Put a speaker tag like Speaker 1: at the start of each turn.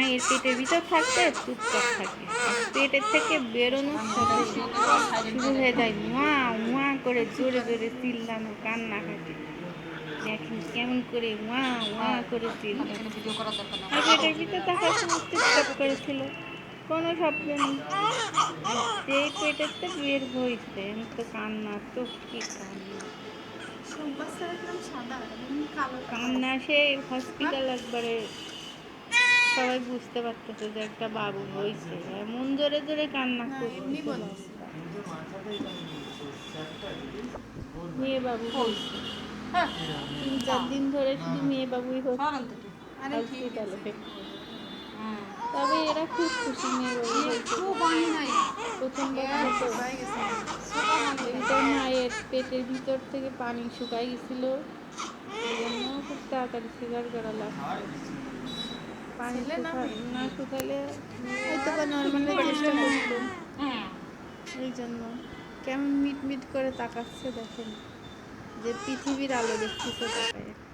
Speaker 1: মায়ের পেটের ভিতর থাকতে চুপচাপ থাকে পেটের থেকে বেরোনোর সাথে শুরু হয়ে যায় মা মা করে জোরে জোরে চিল্লানো কান্নাকাটি। দেখেন কেমন করে মা মা করে চিল্লানো আর পেটের ভিতর থাকার সময় চুপচাপ করেছিল কোনো শব্দ নেই। সেই পেটের তো বের হয়েছে তো কান্না তো কি কান্না কান্না সে হসপিটাল একবারে সবাই বুঝতে পারতেছে যে একটা বাবু হয়েছে এমন জোরে জোরে কান্না। মেয়ে বাবু হয়েছে
Speaker 2: হ্যাঁ
Speaker 1: তিন চার দিন ধরে শুধু মেয়ে বাবুই হচ্ছে। হসপিটালে
Speaker 2: হুম
Speaker 1: তবে এরা খুব খুশি মেয়ে বাবু হয়েছে।
Speaker 3: একটু পানি নাই।
Speaker 1: প্রথম
Speaker 3: গ্যাস
Speaker 1: বাচ্চা তো
Speaker 3: হয়ে গেছে।
Speaker 1: এটা মায়ের পেটের ভিতর থেকে পানি শুকাই গেছিল। খুব তাড়াতাড়ি সিগার করা লাগছে।
Speaker 3: না?
Speaker 1: জন্য। কেমন মিট মিট করে তাকাচ্ছে দেখেন। যে পৃথিবীর আলো দেখতেছে তাকায়।